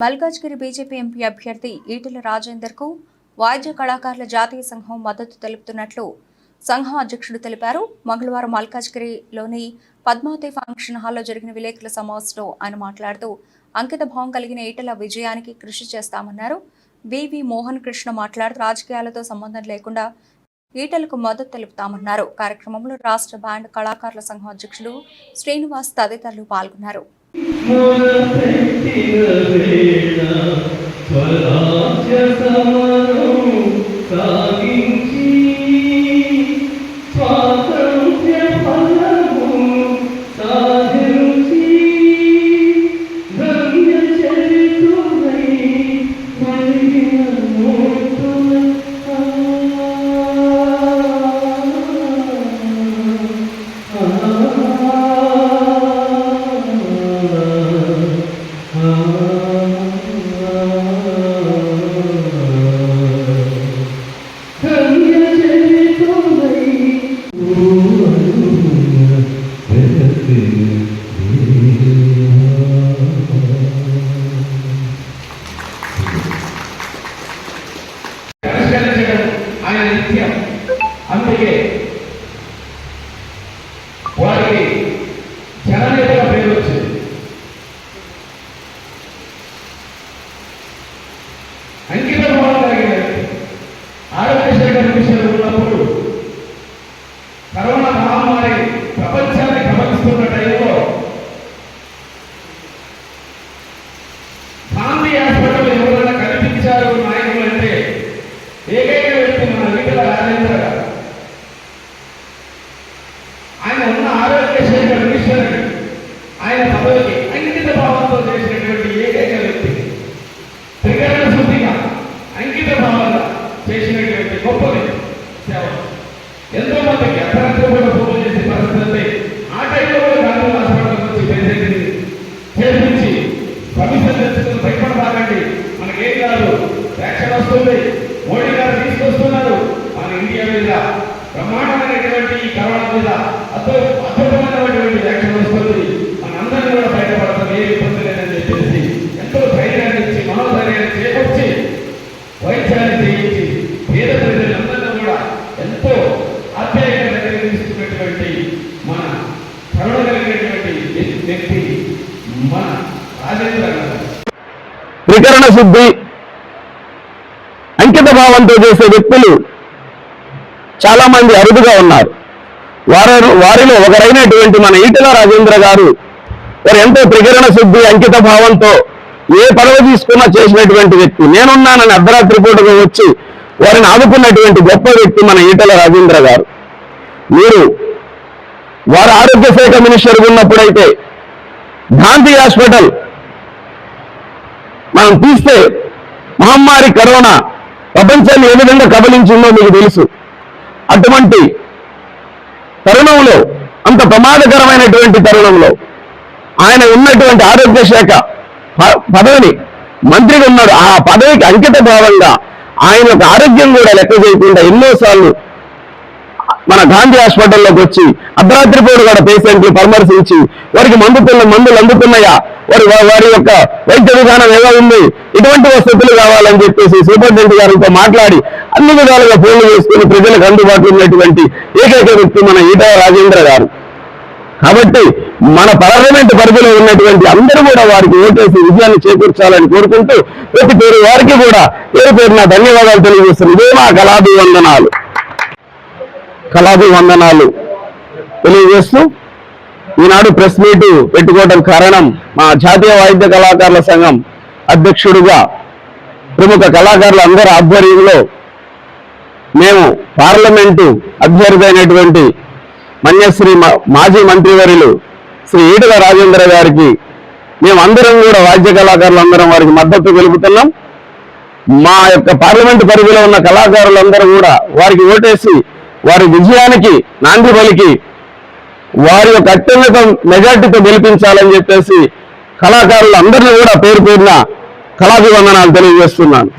Malkajgiri BJP MP అభ్యర్థి ఈటెల రాజేందర్కు కళాకారుల జాతీయ సంఘం మద్దతు తెలుపుతున్నట్లు సంఘం అధ్యక్షుడు తెలిపారు. మంగళవారం మల్కాజ్గిరిలోని పద్మావతి ఫంక్షన్ హాల్లో జరిగిన విలేకరుల సమావేశంలో ఆయన మాట్లాడుతూ అంకిత భావం కలిగిన ఈటెల విజయానికి కృషి చేస్తామన్నారు. వివి మోహన్ కృష్ణ మాట్లాడుతూ రాజకీయాలతో సంబంధం లేకుండా ఈటలకు మద్దతు తెలుపుతామన్నారు. కార్యక్రమంలో రాష్ట్ర బ్యాండ్ కళాకారుల సంఘం అధ్యక్షులు శ్రీనివాస్ తదితరులు పాల్గొన్నారు. మొదపెట్టిన అందుకే వారికి జననేతగా పేరు వచ్చింది అంకిత భావం కలిగిన వ్యక్తి. ఆరోగ్య శాఖ మినిస్టర్ ఉన్నప్పుడు కరోనా మహమ్మారి ప్రపంచాన్ని గమనిస్తున్న టైంలో గాంధీ హాస్పిటల్ ఎవరైనా కనిపించారు నాయకులు అంటే ఏకైక వ్యక్తి మన వికల రాజేంద్ర గారు ఆయన ఉన్న ఆరోగ్య శాఖ మినిస్టర్ ఆయన అంకిత భావంతో చేసినటువంటి ఏకైక వ్యక్తి. త్రికరణ శుద్ధిగా అంకిత భావంగా చేసినటువంటి గొప్ప వ్యక్తి సేవ ఎంతో మందికి అర్ధరాత్రి కూడా ఫోన్ చేసే పరిస్థితి ఉంది. ఆ టైంలో కూడా గాంధీ హాస్పిటల్ నుంచి పేషెంట్ని చేర్పించి భవిష్యత్ తెచ్చుకుని భయపడబాకండి మనకేం కాదు యాక్షన్ వస్తుంది మోడీ గారు తీసుకొస్తున్నారు. మన ఇండియా మీద బ్రహ్మాండమైనటువంటి ఈ కరోనా మీద అద్భుత అద్భుతమైనటువంటి చేయించి పేద ప్రజలందరినీ కూడా ఎంతో ఆప్యాయంగా తీసుకున్నటువంటి మన కరుణ కలిగినటువంటి వ్యక్తి మన రాజేంద్ర త్రికరణ శుద్ధి అంకిత భావంతో చేసే వ్యక్తులు చాలా మంది అరుదుగా ఉన్నారు. వారు వారిలో ఒకరైనటువంటి మన ఈటల రాజేంద్ర గారు వారు ఎంతో త్రికరణ శుద్ధి అంకిత భావంతో ఏ పదవి తీసుకున్నా చేసినటువంటి వ్యక్తి నేనున్నానని అర్ధరాత్రి పూటగా వచ్చి వారిని ఆదుకున్నటువంటి గొప్ప వ్యక్తి మన ఈటల రాజేంద్ర గారు. మీరు వారు ఆరోగ్య శాఖ మినిస్టర్ ఉన్నప్పుడైతే గాంధీ హాస్పిటల్ మనం తీస్తే మహమ్మారి కరోనా ప్రపంచాన్ని ఏ విధంగా కబలించిందో మీకు తెలుసు. అటువంటి తరుణంలో అంత ప్రమాదకరమైనటువంటి తరుణంలో ఆయన ఉన్నటువంటి ఆరోగ్య శాఖ పదవిని. మంత్రిగా ఉన్నాడు. ఆ పదవికి అంకిత భావంగా ఆయన యొక్క ఆరోగ్యం కూడా లెక్క చేయకుండా ఎన్నోసార్లు మన గాంధీ హాస్పిటల్లోకి వచ్చి అర్ధరాత్రి పూట కూడా పేషెంట్లు పరామర్శించి వారికి మందుతున్న మందులు అందుతున్నాయా? వారి వారి యొక్క వైద్య విధానం ఎలా ఉంది? ఇటువంటి వసతులు కావాలని చెప్పేసి సూపరింటెండెంట్ గారితో మాట్లాడి అన్ని విధాలుగా ఫోన్లు చేసుకుని ప్రజలకు అందుబాటులో ఉన్నటువంటి ఏకైక వ్యక్తి మన ఈటా రాజేంద్ర గారు. కాబట్టి మన పార్లమెంట్ పరిధిలో ఉన్నటువంటి అందరూ కూడా వారికి ఓటేసి విజయాన్ని చేకూర్చాలని కోరుకుంటూ ప్రతి పేరు వారికి కూడా పేరు పేరున ధన్యవాదాలు తెలియజేస్తున్నాను. ఇదే మా కళాభివందనాలు. కళాభివందనాలు తెలియజేస్తూ ఈనాడు ప్రెస్ మీట్ పెట్టుకోవడం కారణం మా జాతీయ వాయిద్య కళాకారుల సంఘం అధ్యక్షుడుగా ప్రముఖ కళాకారుల అందరి ఆధ్వర్యంలో మేము పార్లమెంటు అభ్యర్థి అయినటువంటి మన్యశ్రీ మా- మాజీ మంత్రివర్యులు శ్రీ ఈటల రాజేంద్ర గారికి మేమందరం కూడా వాద్య కళాకారులు అందరం వారికి మద్దతు తెలుపుతున్నాం. మా యొక్క పార్లమెంటు పరిధిలో ఉన్న కళాకారులందరూ కూడా వారికి ఓటేసి వారి విజయానికి నాంది పలికి వారి యొక్క అత్యున్నత మెజార్టీతో గెలిపించాలని చెప్పేసి కళాకారులందరినీ కూడా పేరు పేరున కళాభివందనాలు తెలియజేస్తున్నాను.